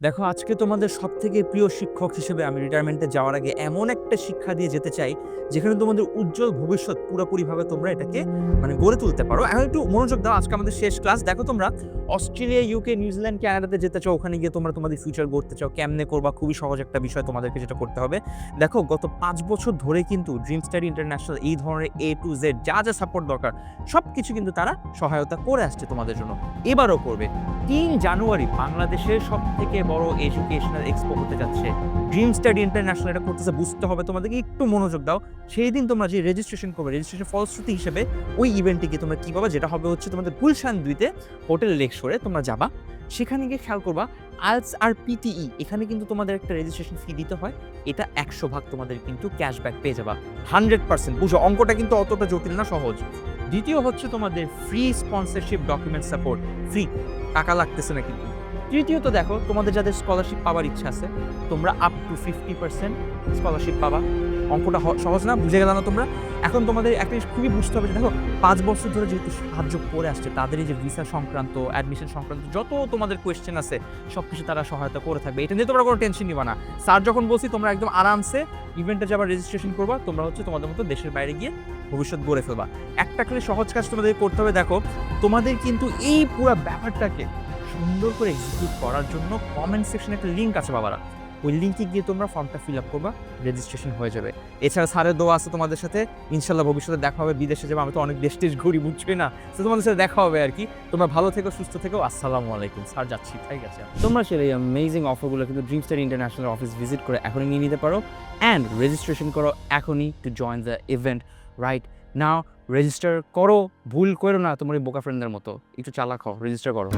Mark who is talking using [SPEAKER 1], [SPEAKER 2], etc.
[SPEAKER 1] দেখো, আজকে তোমাদের সব থেকে প্রিয় শিক্ষক হিসেবে আমি রিটায়ারমেন্টে যাওয়ার আগে এমন একটা শিক্ষা দিয়ে যেতে চাই, যেখানে তোমাদের উজ্জ্বল ভবিষ্যৎ পুরোপুরিভাবে তোমরা এটাকে মানে গড়ে তুলতে পারো। এখন একটু মনোযোগ দাও, আজকে আমাদের শেষ ক্লাস দেখো তোমরা অস্ট্রেলিয়া ইউকে নিউজিল্যান্ড কানাডাতে যেতে চাও, ওখানে গিয়ে তোমরা তোমাদের ফিউচার গড়তে চাও, কেমনে করবা, খুবই সহজ একটা বিষয় তোমাদেরকে যেটা করতে হবে। দেখো, গত পাঁচ বছর ধরে কিন্তু ড্রিম স্টাডি ইন্টারন্যাশনাল এই ধরনের এ টু জেড যা যা সাপোর্ট দরকার সব কিছু কিন্তু তারা সহায়তা করে আসছে তোমাদের জন্য। এবারও করবে। তিন জানুয়ারি বাংলাদেশের সব থেকে বড় এডুকেশনাল এক্সপো হতে যাচ্ছে। ড্রিম স্টাডি ইন্টারন্যাশনাল এটা করতেছে, বুঝতে হবে তোমাদেরকে, একটু মনোযোগ দাও। সেই দিন তোমরা যে রেজিস্ট্রেশন করবে রেজিস্ট্রেশন ফলশ্রুতি হিসেবে ওই ইভেন্টটিকে তোমরা কী পাবা, যেটা হবে হচ্ছে তোমাদের গুলশান দুইতে হোটেল লেকশোরে তোমরা যাবা, সেখানে গিয়ে খেয়াল করবা, আলস আর পিটিই, এখানে কিন্তু তোমাদের একটা রেজিস্ট্রেশন ফি দিতে হয়, এটা একশো ভাগ তোমাদের কিন্তু ক্যাশব্যাক পেয়ে যাবা হান্ড্রেড পার্সেন্ট বুঝো, অঙ্কটা কিন্তু অতটা জটিল না, সহজ। দ্বিতীয় হচ্ছে তোমাদের free sponsorship document support free টাকা লাগতেছে না কিন্তু। তৃতীয়ত দেখো, তোমাদের যাদের স্কলারশিপ পাওয়ার ইচ্ছা আছে, তোমরা up to fifty percent scholarship পাবা। অঙ্কটা সহজ না? বুঝে গেল না তোমরা? এখন তোমাদের একটা খুবই বুঝতে হবে যে দেখো, পাঁচ বছর ধরে যেহেতু সাহায্য করে আসছে তাদের এই যে ভিসা সংক্রান্ত অ্যাডমিশন সংক্রান্ত যত তোমাদের কোয়েশ্চেন আছে সব কিছু তারা সহায়তা করে থাকবে। এটা নিয়ে তোমরা কোনো টেনশন নিবা না। স্যার, যখন বলছি তোমরা একদম আরামসে ইভেন্টে যাবার রেজিস্ট্রেশন করবা, তোমরা হচ্ছে তোমাদের মতো দেশের বাইরে গিয়ে ভবিষ্যৎ গড়ে ফেলবা। একটা করে সহজ কাজ তোমাদের করতে হবে, দেখো, তোমাদের কিন্তু এই পুরো ব্যাপারটাকে সুন্দর করে এক্সিকিউট করার জন্য কমেন্ট সেকশনে একটা লিঙ্ক আছে বাবারা। ওই লিঙ্কে গিয়ে তোমরা ফর্মটা ফিল আপ করবা রেজিস্ট্রেশন হয়ে যাবে। এছাড়া স্যারের দোয়া আছে তোমাদের সাথে, ইনশাল্লাহ ভবিষ্যতে দেখা হবে, বিদেশে যাব, আমি তো অনেক দেশ টেশ ঘুরি, বুঝছোই না। তো তোমাদের সাথে দেখা হবে আর কি। তোমরা ভালো থেকো, সুস্থ থেকো, আসসালামু আলাইকুম। স্যার, যাচ্ছি ঠিক আছে তোমরা সেই অ্যামেজিং অফারগুলো কিন্তু dream star international office visit করে এখনই নিয়ে নিতে পারো। অ্যান্ড রেজিস্ট্রেশন করো এখনই to join the event right now register করো, ভুল করো না তোমার বোকা ফ্রেন্ডদের মতো। একটু চালাক হও রেজিস্টার করো।